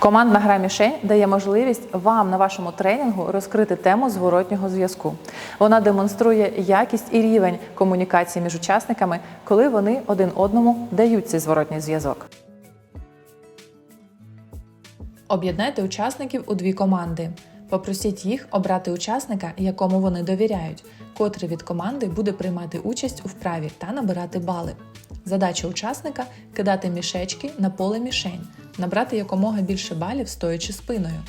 Командна гра мішень дає можливість вам на вашому тренінгу розкрити тему зворотнього зв'язку. Вона демонструє якість і рівень комунікації між учасниками, коли вони один одному дають цей зворотній зв'язок. Об'єднайте учасників у дві команди. Попросіть їх обрати учасника, якому вони довіряють, котрий від команди буде приймати участь у вправі та набирати бали. Задача учасника кидати мішечки на поле мішень, набрати якомога більше балів, стоячи спиною.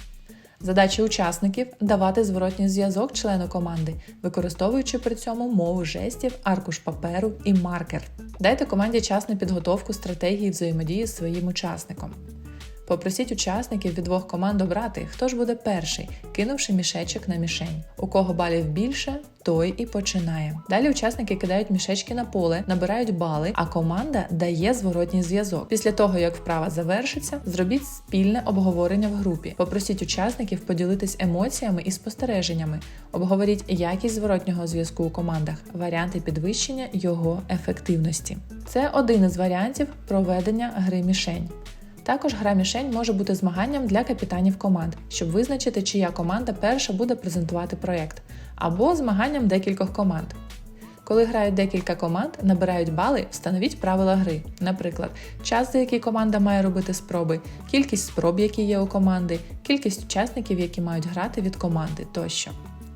Задача учасників давати зворотній зв'язок члену команди, використовуючи при цьому мову жестів, аркуш паперу і маркер. Дайте команді час на підготовку стратегії взаємодії з своїм учасником. Попросіть учасників від двох команд обрати, хто ж буде перший, кинувши мішечок на мішень. У кого балів більше, той і починає. Далі учасники кидають мішечки на поле, набирають бали, а команда дає зворотній зв'язок. Після того, як вправа завершиться, зробіть спільне обговорення в групі. Попросіть учасників поділитись емоціями і спостереженнями. Обговоріть якість зворотнього зв'язку у командах, варіанти підвищення його ефективності. Це один із варіантів проведення гри мішень. Також гра мішень може бути змаганням для капітанів команд, щоб визначити, чия команда перша буде презентувати проєкт, або змаганням декількох команд. Коли грають декілька команд, набирають бали, встановіть правила гри. Наприклад, час, за який команда має робити спроби, кількість спроб, які є у команди, кількість учасників, які мають грати від команди тощо.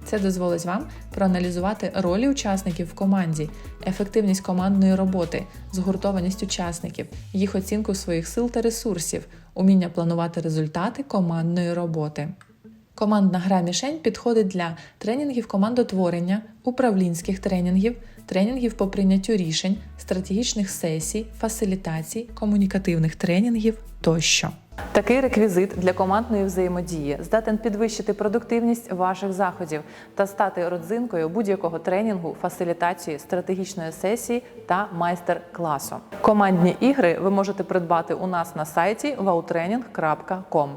Це дозволить вам проаналізувати ролі учасників в команді, ефективність командної роботи, згуртованість учасників, їх оцінку своїх сил та ресурсів, уміння планувати результати командної роботи. Командна гра мішень підходить для тренінгів командотворення, управлінських тренінгів, тренінгів по прийняттю рішень, стратегічних сесій, фасилітацій, комунікативних тренінгів тощо. Такий реквізит для командної взаємодії здатен підвищити продуктивність ваших заходів та стати родзинкою будь-якого тренінгу, фасилітації, стратегічної сесії та майстер-класу. Командні ігри ви можете придбати у нас на сайті wowtraining.com.